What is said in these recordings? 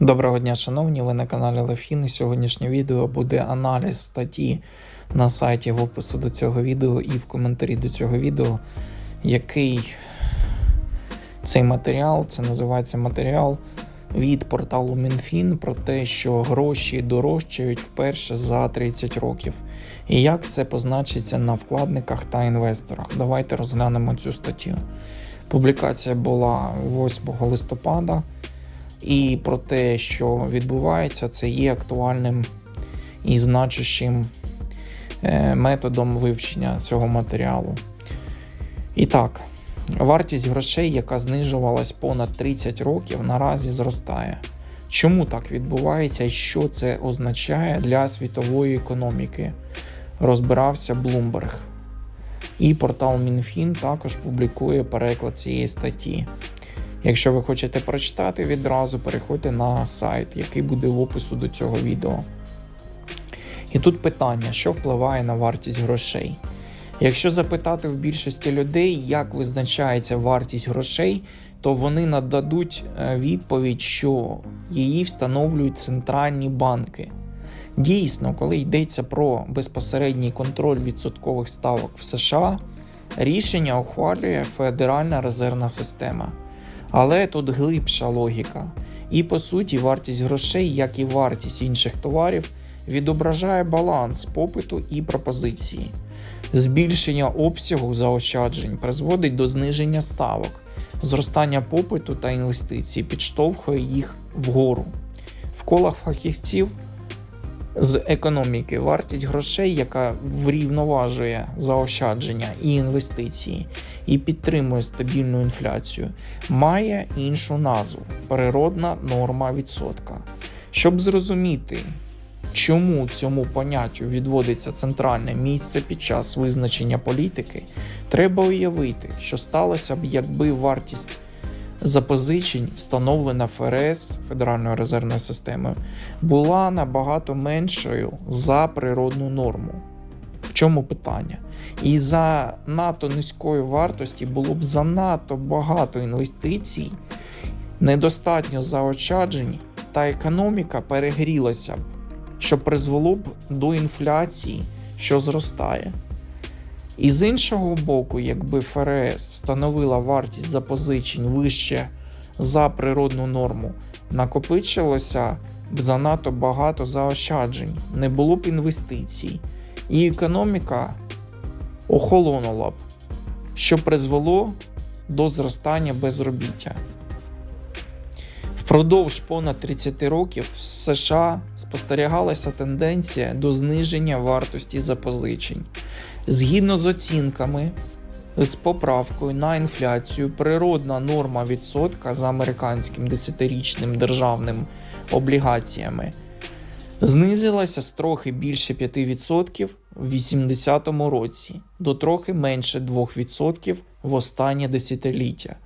Доброго дня, шановні, ви на каналі Левхін. І Сьогоднішнє відео буде аналіз статті на сайті в опису до цього відео і в коментарі до цього відео, який цей матеріал, це називається матеріал від порталу Мінфін про те, що гроші дорожчають вперше за 30 років. І як це позначиться на вкладниках та інвесторах. Давайте розглянемо цю статтю. Публікація була 8 листопада. І про те, що відбувається, це є актуальним і значущим е, методом вивчення цього матеріалу. І так, вартість грошей, яка знижувалась понад 30 років, наразі зростає. Чому так відбувається і що це означає для світової економіки? Розбирався Bloomberg. І портал Мінфін також публікує переклад цієї статті. Якщо ви хочете прочитати відразу, переходьте на сайт, який буде в опису до цього відео. І тут питання, що впливає на вартість грошей. Якщо запитати в більшості людей, як визначається вартість грошей, то вони нададуть е, відповідь, що її встановлюють центральні банки. Дійсно, коли йдеться про безпосередній контроль відсоткових ставок в США, рішення ухвалює Федеральна резервна система. Але тут глибша логіка. І по суті, вартість грошей, як і вартість інших товарів, відображає баланс попиту і пропозиції. Збільшення обсягу заощаджень призводить до зниження ставок, зростання попиту та інвестицій підштовхує їх вгору. В колах фахівців з економіки вартість грошей, яка врівноважує заощадження і інвестиції, і підтримує стабільну інфляцію, має іншу назву природна норма відсотка. Щоб зрозуміти, чому цьому поняттю відводиться центральне місце під час визначення політики, треба уявити, що сталося б, якби вартість запозичень, встановлена ФРС Федеральною резервною системою, була набагато меншою за природну норму. В чому питання? І за надто низької вартості було б занадто багато інвестицій, недостатньо заощаджень, та економіка перегрілася б, що призвело б до інфляції, що зростає. І з іншого боку, якби ФРС встановила вартість запозичень вище за природну норму, накопичилося б занадто багато заощаджень, не було б інвестицій, і економіка охолонула б, що призвело до зростання безробіття. Впродовж понад 30 років в США спостерігалася тенденція до зниження вартості запозичень. Згідно з оцінками, з поправкою на інфляцію, природна норма відсотка за американським 10-річним державним облігаціями знизилася з трохи більше 5% в 80-му році до трохи менше 2% в останнє десятиліття.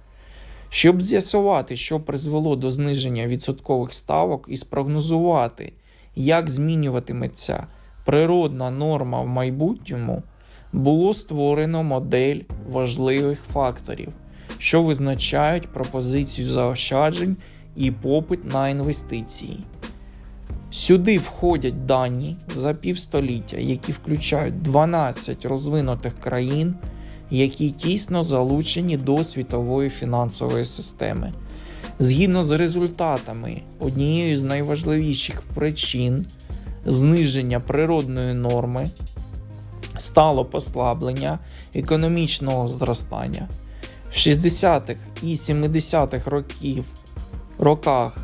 Щоб з'ясувати, що призвело до зниження відсоткових ставок, і спрогнозувати, як змінюватиметься природна норма в майбутньому, було створено модель важливих факторів, що визначають пропозицію заощаджень і попит на інвестиції. Сюди входять дані за півстоліття, які включають 12 розвинутих країн, які тісно залучені до світової фінансової системи. Згідно з результатами, однією з найважливіших причин зниження природної норми стало послаблення економічного зростання. В 60-х і 70-х років, роках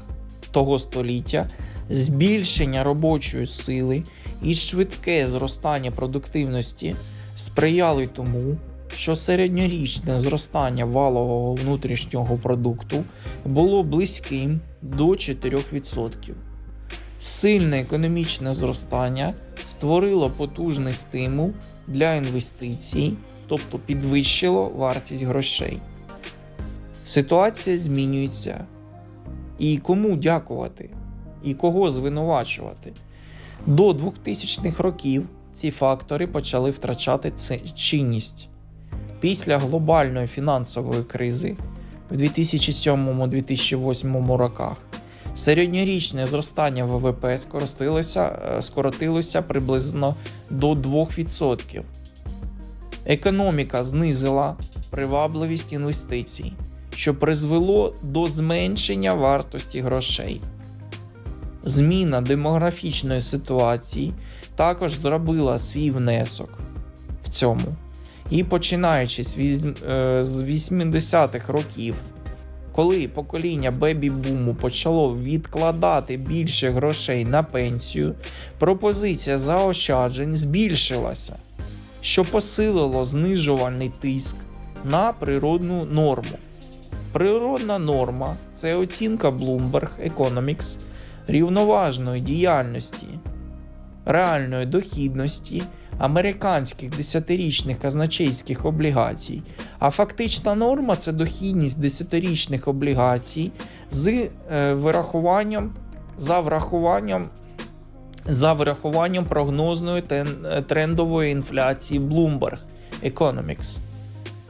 того століття збільшення робочої сили і швидке зростання продуктивності сприяли тому, що середньорічне зростання валового внутрішнього продукту було близьким до 4%. Сильне економічне зростання створило потужний стимул для інвестицій, тобто підвищило вартість грошей. Ситуація змінюється. І кому дякувати? І кого звинувачувати? До 2000-х років ці фактори почали втрачати чинність. Після глобальної фінансової кризи в 2007-2008 роках Середньорічне зростання ВВП скоротилося, е, скоротилося приблизно до 2%. Економіка знизила привабливість інвестицій, що призвело до зменшення вартості грошей. Зміна демографічної ситуації також зробила свій внесок в цьому. І починаючи з візь- е, з 80-х років, коли покоління бебі-буму почало відкладати більше грошей на пенсію, пропозиція заощаджень збільшилася, що посилило знижувальний тиск на природну норму. Природна норма це оцінка Bloomberg Economics рівноважної діяльності, реальної дохідності американських десятирічних казначейських облігацій, а фактична норма це дохідність десятирічних облігацій з е, вирахуванням за врахуванням. За врахуванням прогнозної трендової інфляції Bloomberg Economics.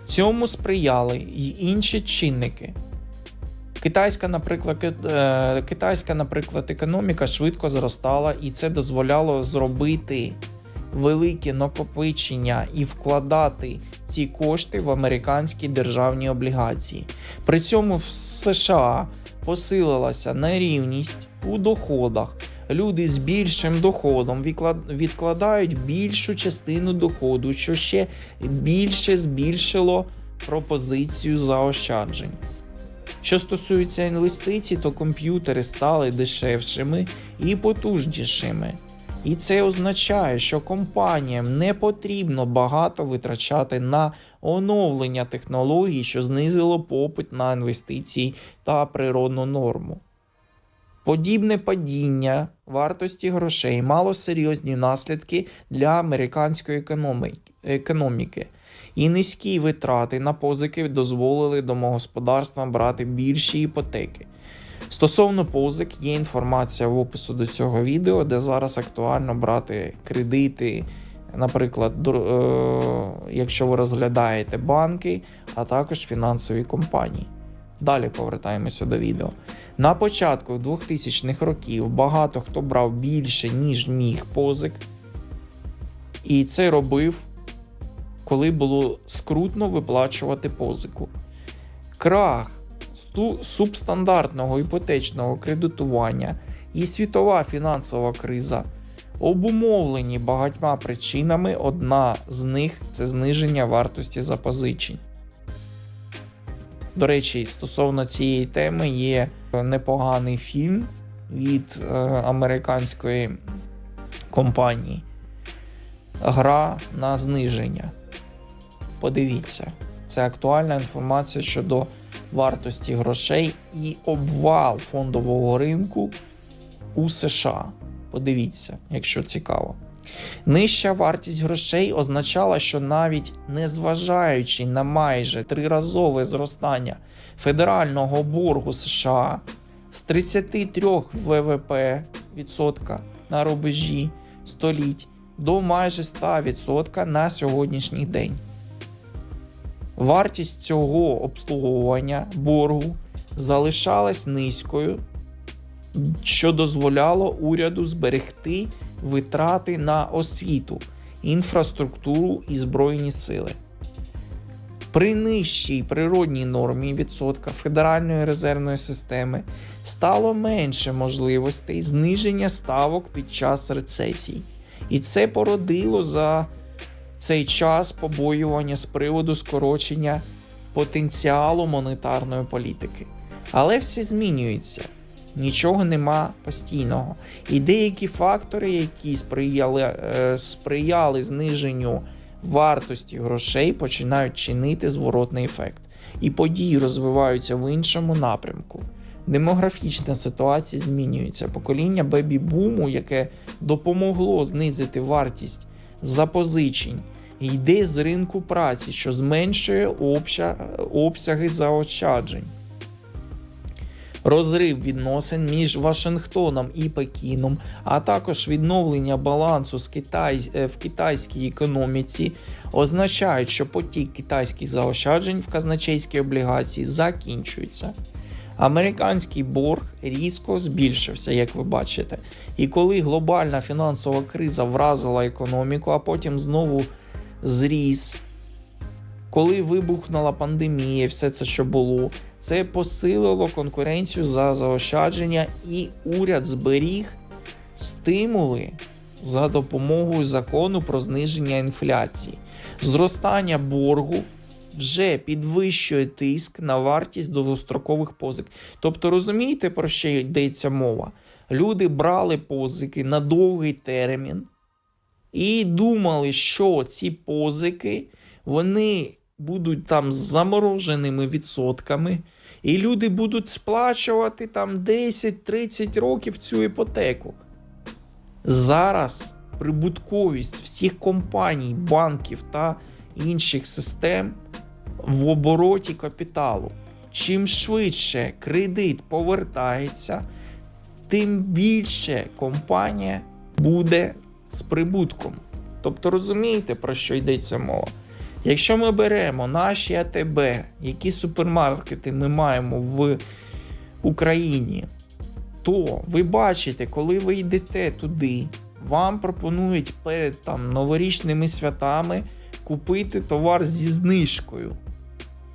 Цьому сприяли й інші чинники. Китайська, наприклад, е, китайська, наприклад, економіка швидко зростала, і це дозволяло зробити велике накопичення і вкладати ці кошти в американські державні облігації. При цьому в США посилилася нерівність у доходах. Люди з більшим доходом відкладають більшу частину доходу, що ще більше збільшило пропозицію заощаджень. Що стосується інвестицій, то комп'ютери стали дешевшими і потужнішими. І це означає, що компаніям не потрібно багато витрачати на оновлення технологій, що знизило попит на інвестиції та природну норму. Подібне падіння вартості грошей мало серйозні наслідки для американської економіки. І низькі витрати на позики дозволили домогосподарствам брати більші іпотеки. Стосовно позик, є інформація в опису до цього відео, де зараз актуально брати кредити, наприклад, е, якщо ви розглядаєте банки, а також фінансові компанії. Далі повертаємося до відео. На початку 2000-х років багато хто брав більше, ніж міг позик, і це робив, коли було скрутно виплачувати позику. Крах сту- субстандартного іпотечного кредитування і світова фінансова криза обумовлені багатьма причинами. Одна з них це зниження вартості запозичень. До речі, стосовно цієї теми є непоганий фільм від е, американської компанії Гра на зниження. Подивіться, це актуальна інформація щодо вартості грошей і обвал фондового ринку у США. Подивіться, якщо цікаво. Нижча вартість грошей означала, що навіть незважаючи на майже триразове зростання федерального боргу США з 33 ВВП відсотка на рубежі століть до майже 100% на сьогоднішній день. Вартість цього обслуговування боргу залишалась низькою, що дозволяло уряду зберегти витрати на освіту, інфраструктуру і збройні сили. При нижчій природній нормі відсотка Федеральної резервної системи стало менше можливостей зниження ставок під час рецесій. І це породило за цей час побоювання з приводу скорочення потенціалу монетарної політики. Але все змінюється. Нічого нема постійного. І деякі фактори, які сприяли, е, сприяли зниженню вартості грошей, починають чинити зворотний ефект. І події розвиваються в іншому напрямку. Демографічна ситуація змінюється. Покоління бебі-буму, яке допомогло знизити вартість запозичень, йде з ринку праці, що зменшує обся- обсяги заощаджень. Розрив відносин між Вашингтоном і Пекіном, а також відновлення балансу з Китай, е, в китайській економіці означають, що потік китайських заощаджень в казначейській облігації закінчується. Американський борг різко збільшився, як ви бачите. І коли глобальна фінансова криза вразила економіку, а потім знову зріс, коли вибухнула пандемія, все це, що було, це посилило конкуренцію за заощадження, і уряд зберіг стимули за допомогою закону про зниження інфляції. Зростання боргу вже підвищує тиск на вартість довгострокових позик. Тобто, розумієте, про що йдеться мова? Люди брали позики на довгий термін і думали, що ці позики вони будуть там з замороженими відсотками, і люди будуть сплачувати там 10-30 років цю іпотеку. Зараз прибутковість всіх компаній, банків та інших систем в обороті капіталу. Чим швидше кредит повертається, тим більше компанія буде з прибутком. Тобто розумієте, про що йдеться мова? Якщо ми беремо наші АТБ, які супермаркети ми маємо в Україні, то ви бачите, коли ви йдете туди, вам пропонують перед там новорічними святами купити товар зі знижкою.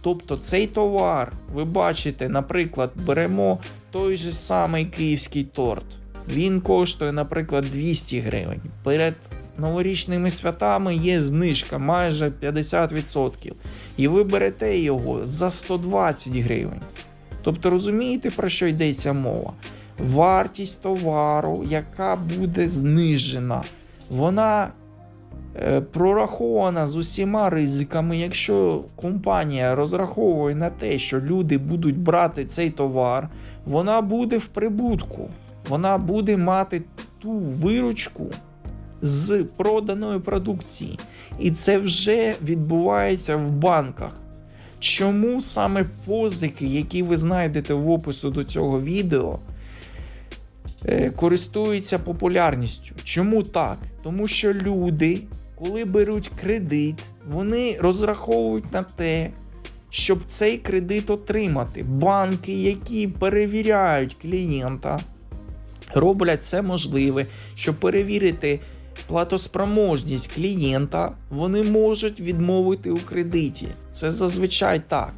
Тобто цей товар, ви бачите, наприклад, беремо той же самий київський торт. Він коштує, наприклад, 200 гривень. Перед новорічними святами є знижка майже 50%. І ви берете його за 120 гривень. Тобто розумієте, про що йдеться мова? Вартість товару, яка буде знижена, вона прорахована з усіма ризиками. Якщо компанія розраховує на те, що люди будуть брати цей товар, вона буде в прибутку. Вона буде мати ту виручку з проданої продукції. І це вже відбувається в банках. Чому саме позики, які ви знайдете в опису до цього відео, е, користуються популярністю? Чому так? Тому що люди, коли беруть кредит, вони розраховують на те, щоб цей кредит отримати. Банки, які перевіряють клієнта, роблять все можливе, щоб перевірити платоспроможність клієнта, вони можуть відмовити у кредиті. Це зазвичай так.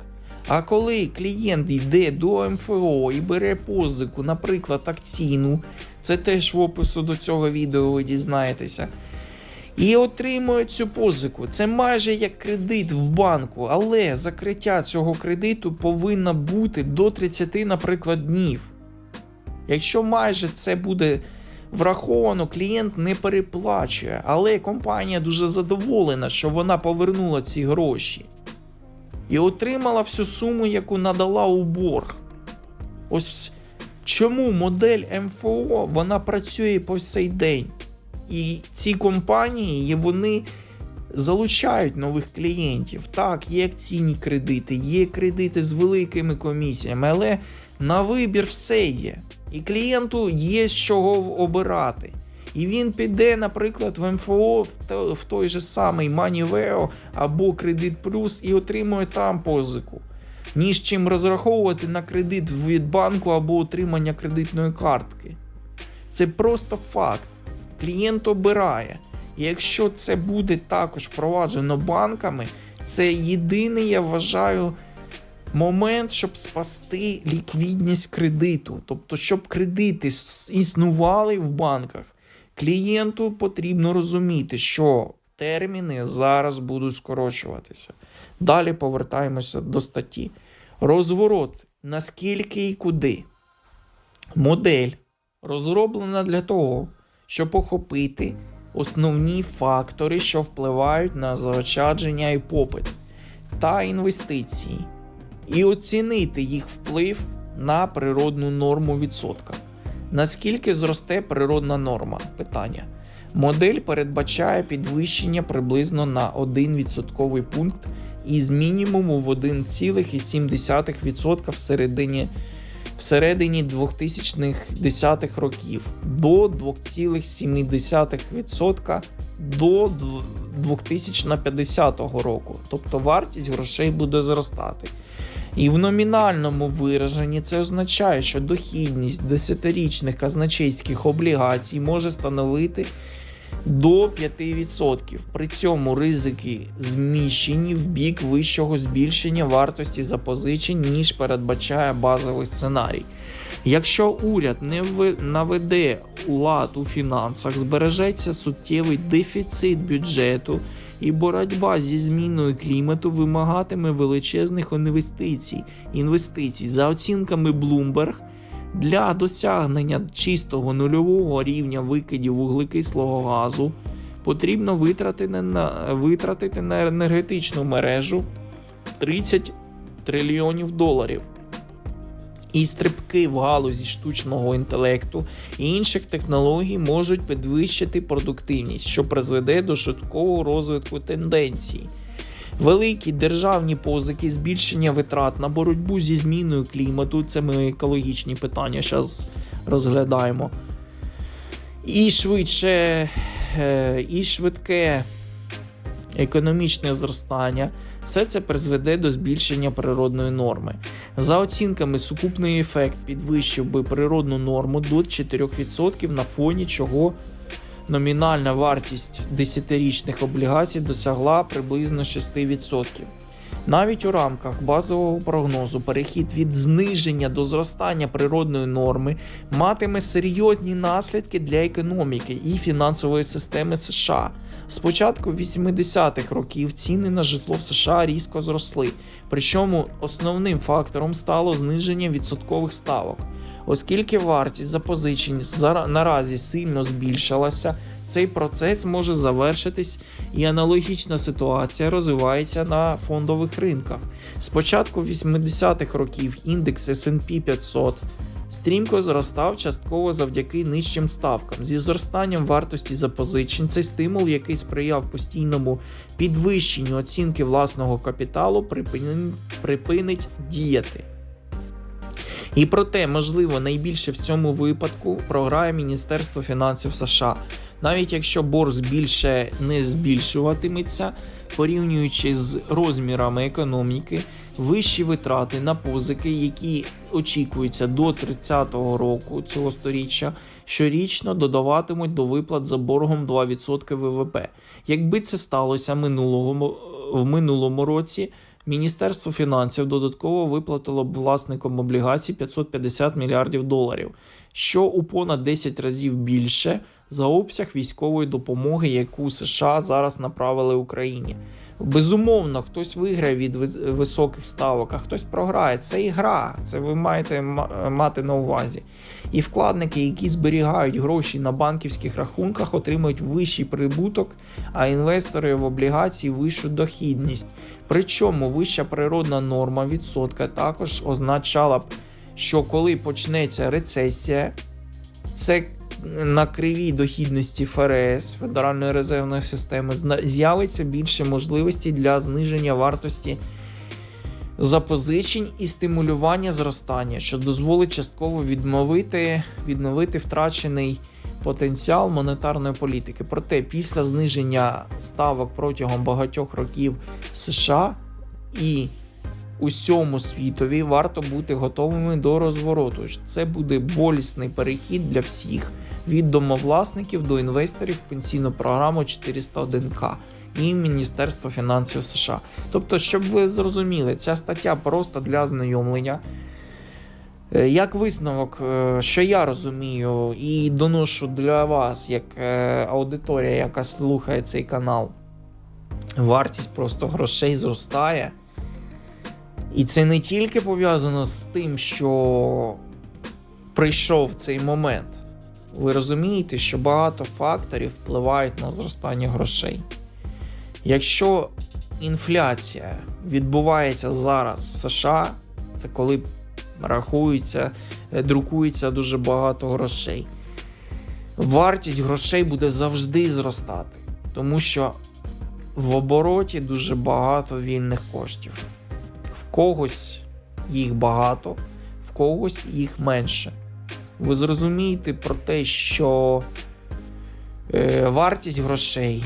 А коли клієнт йде до МФО і бере позику, наприклад, акційну, це теж в опису до цього відео ви дізнаєтеся. І отримує цю позику. Це майже як кредит в банку, але закриття цього кредиту повинно бути до 30, наприклад, днів. Якщо майже це буде враховано, клієнт не переплачує, але компанія дуже задоволена, що вона повернула ці гроші і отримала всю суму, яку надала у борг. Ось чому модель МФО вона працює по сей день. І ці компанії вони залучають нових клієнтів. Так, є акційні кредити, є кредити з великими комісіями, але на вибір все є. І клієнту є з чого обирати. І він піде, наприклад, в МФО в, той же самий Moneyveo або Кредит Плюс і отримує там позику, ніж чим розраховувати на кредит від банку або отримання кредитної картки. Це просто факт. Клієнт обирає. І якщо це буде також впроваджено банками, це єдиний, я вважаю, момент, щоб спасти ліквідність кредиту. Тобто, щоб кредити існували в банках, клієнту потрібно розуміти, що терміни зараз будуть скорочуватися. Далі повертаємося до статті. Розворот наскільки і куди. Модель розроблена для того, щоб охопити основні фактори, що впливають на заощадження і попит та інвестиції, і оцінити їх вплив на природну норму відсотка. Наскільки зросте природна норма? Питання. Модель передбачає підвищення приблизно на 1 відсотковий пункт із мінімуму в 1,7% в середині всередині 2010-х років до 2,7% до дв- 2050 року. Тобто вартість грошей буде зростати. І в номінальному вираженні це означає, що дохідність 10-річних казначейських облігацій може становити до 5%. При цьому ризики зміщені в бік вищого збільшення вартості запозичень, ніж передбачає базовий сценарій. Якщо уряд не наведе лад у фінансах, збережеться суттєвий дефіцит бюджету, і боротьба зі зміною клімату вимагатиме величезних інвестицій. інвестицій. За оцінками Bloomberg, для досягнення чистого нульового рівня викидів вуглекислого газу потрібно витратити на, витратити на енергетичну мережу 30 трильйонів доларів. І стрибки в галузі штучного інтелекту і інших технологій можуть підвищити продуктивність, що призведе до швидкого розвитку тенденцій. Великі державні позики, збільшення витрат на боротьбу зі зміною клімату, це ми екологічні питання зараз розглядаємо. І швидше, е, і швидке економічне зростання. Все це призведе до збільшення природної норми. За оцінками, сукупний ефект підвищив би природну норму до 4% на фоні чого номінальна вартість 10-річних облігацій досягла приблизно 6%. Навіть у рамках базового прогнозу перехід від зниження до зростання природної норми матиме серйозні наслідки для економіки і фінансової системи США. З початку 80-х років ціни на житло в США різко зросли, причому основним фактором стало зниження відсоткових ставок. Оскільки вартість запозичень наразі сильно збільшилася, цей процес може завершитись, і аналогічна ситуація розвивається на фондових ринках. З початку 80-х років індекс S&P 500 стрімко зростав частково завдяки нижчим ставкам. Зі зростанням вартості запозичень цей стимул, який сприяв постійному підвищенню оцінки власного капіталу, припинить, припинить діяти. І проте, можливо, найбільше в цьому випадку програє Міністерство фінансів США. Навіть якщо борг більше не збільшуватиметься, порівнюючи з розмірами економіки, вищі витрати на позики, які очікуються до 30-го року цього сторіччя, щорічно додаватимуть до виплат за боргом 2% ВВП. Якби це сталося минулого, в минулому році, Міністерство фінансів додатково виплатило б власникам облігацій 550 мільярдів доларів, що у понад 10 разів більше за обсяг військової допомоги, яку США зараз направили Україні. Безумовно, хтось виграє від високих ставок, а хтось програє. Це ігра, це ви маєте мати на увазі. І вкладники, які зберігають гроші на банківських рахунках, отримують вищий прибуток, а інвестори в облігації вищу дохідність. Причому вища природна норма відсотка також означала б, що коли почнеться рецесія, це на кривій дохідності ФРС Федеральної резервної системи з'явиться більше можливостей для зниження вартості запозичень і стимулювання зростання, що дозволить частково відновити, відновити втрачений потенціал монетарної політики. Проте після зниження ставок протягом багатьох років США і усьому світові варто бути готовими до розвороту. Це буде болісний перехід для всіх від домовласників до інвесторів в пенсійну програму 401к і Міністерства фінансів США. Тобто, щоб ви зрозуміли, ця стаття просто для ознайомлення. Е, Як висновок, е, що я розумію, і доношу для вас, як е, аудиторія, яка слухає цей канал, вартість просто грошей зростає. І це не тільки пов'язано з тим, що прийшов цей момент. Ви розумієте, що багато факторів впливають на зростання грошей. Якщо інфляція відбувається зараз в США, це коли рахується, е, друкується дуже багато грошей. Вартість грошей буде завжди зростати, тому що в обороті дуже багато вільних коштів. В когось їх багато, в когось їх менше. Ви зрозумієте про те, що е, вартість грошей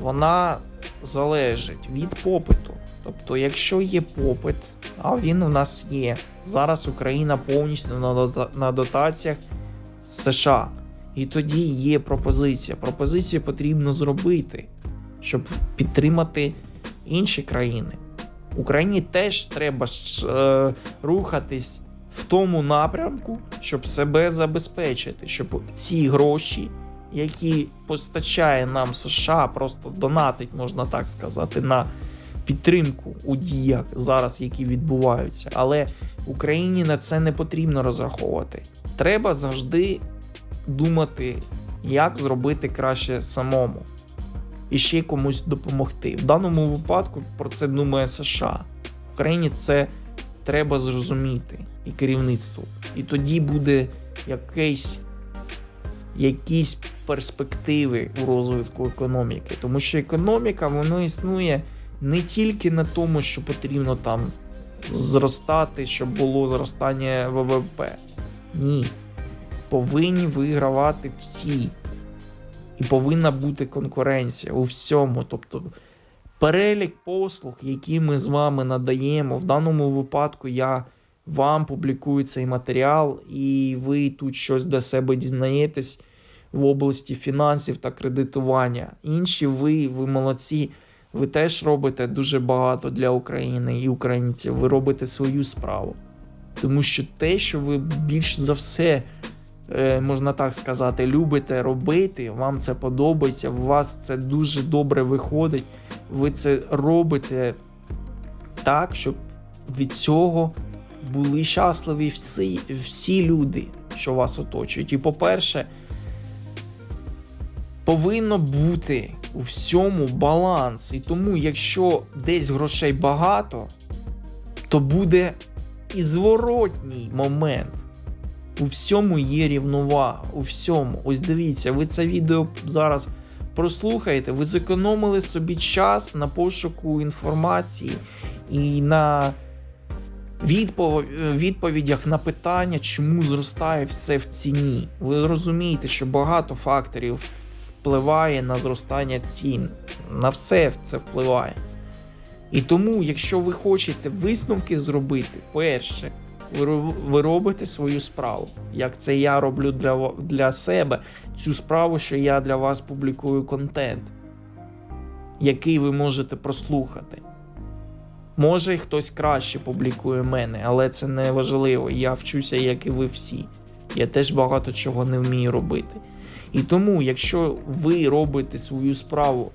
вона залежить від попиту. Тобто, якщо є попит, А він у нас є. Зараз Україна повністю на, дотаціях США. І тоді є пропозиція. Пропозицію потрібно зробити, щоб підтримати інші країни. Україні теж треба ж, е, рухатись в тому напрямку, щоб себе забезпечити, щоб ці гроші, які постачає нам США, просто донатить, можна так сказати, на підтримку у діях зараз, які відбуваються. Але Україні на це не потрібно розраховувати. Треба завжди думати, як зробити краще самому і ще комусь допомогти. В даному випадку про це думає США. Україні це треба зрозуміти і керівництву. І тоді буде якесь, якісь перспективи у розвитку економіки. Тому що економіка воно існує не тільки на тому, що потрібно там зростати, щоб було зростання ВВП. Ні. Повинні вигравати всі. І повинна бути конкуренція у всьому. Тобто перелік послуг, які ми з вами надаємо. В даному випадку я вам публікую цей матеріал, і ви тут щось для себе дізнаєтесь в області фінансів та кредитування. Інші ви, ви молодці. Ви теж робите дуже багато для України і українців. Ви робите свою справу. Тому що те, що ви більш за все, е, можна так сказати, любите робити, вам це подобається, у вас це дуже добре виходить. Ви це робите так, щоб від цього були щасливі всі, всі люди, що вас оточують. І по-перше, повинно бути у всьому баланс. І тому, якщо десь грошей багато, то буде і зворотній момент. У всьому є рівновага. У всьому. Ось дивіться, ви це відео зараз прослухаєте, ви зекономили собі час на пошуку інформації і на. Відповідях на питання, чому зростає все в ціні. Ви розумієте, що багато факторів впливає на зростання цін. На все це впливає. І тому, якщо ви хочете висновки зробити, перше, ви, робите свою справу. Як це я роблю для, для себе, цю справу, що я для вас публікую контент, який ви можете прослухати. Може, хтось краще публікує мене, але це не важливо. Я вчуся, як і ви всі. Я теж багато чого не вмію робити. І тому, якщо ви робите свою справу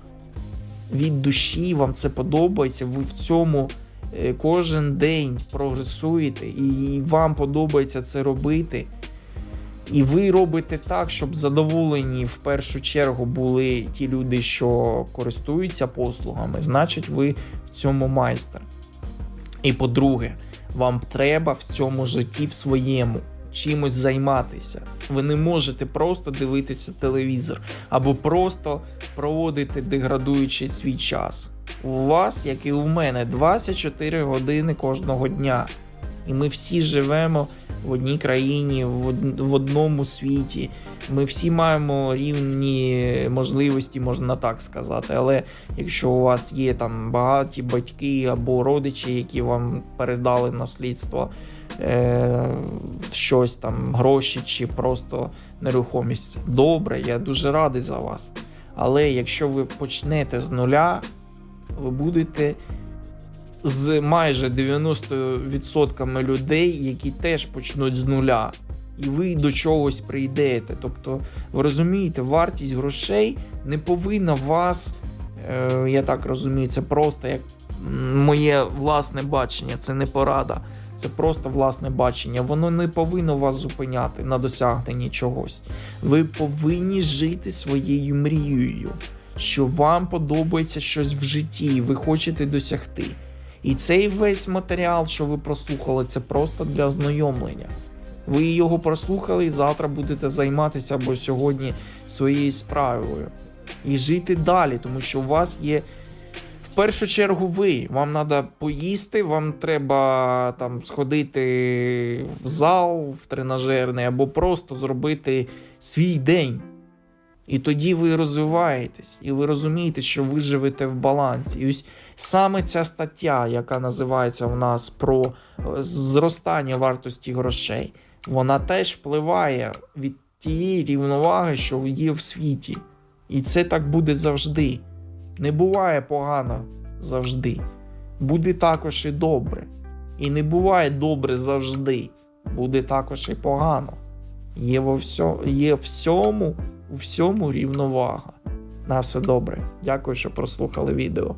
від душі, вам це подобається, ви в цьому е, кожен день прогресуєте, і вам подобається це робити. І ви робите так, щоб задоволені в першу чергу були ті люди, що користуються послугами, значить, ви в цьому майстер. І по-друге, вам треба в цьому житті в своєму чимось займатися. Ви не можете просто дивитися телевізор або просто проводити деградуючи свій час. У вас, як і у мене, 24 години кожного дня. І ми всі живемо в одній країні, в од- в одному світі. Ми всі маємо рівні можливості, можна так сказати. Але якщо у вас є там багаті батьки або родичі, які вам передали наслідство, е- щось там, гроші чи просто нерухомість, добре, я дуже радий за вас. Але якщо ви почнете з нуля, ви будете з майже 90% людей, які теж почнуть з нуля, і ви до чогось прийдете. Тобто, ви розумієте, вартість грошей не повинна вас, е, я так розумію, це просто як моє власне бачення, це не порада. Це просто власне бачення. Воно не повинно вас зупиняти на досягненні чогось. Ви повинні жити своєю мрією, що вам подобається щось в житті, і ви хочете досягти. І цей весь матеріал, що ви прослухали, це просто для ознайомлення. Ви його прослухали і завтра будете займатися або сьогодні своєю справою. І жити далі, тому що у вас є. В першу чергу ви. Вам треба поїсти, вам треба там сходити в зал, в тренажерний, або просто зробити свій день. І тоді ви розвиваєтесь, і ви розумієте, що ви живете в балансі. І ось саме ця стаття, яка називається в нас про е, зростання вартості грошей, вона теж впливає від тієї рівноваги, що є в світі. І це так буде завжди. Не буває погано завжди. Буде також і добре. І не буває добре завжди. Буде також і погано. Є во всьому, є всьому, у всьому рівновага. На все добре. Дякую, що прослухали відео.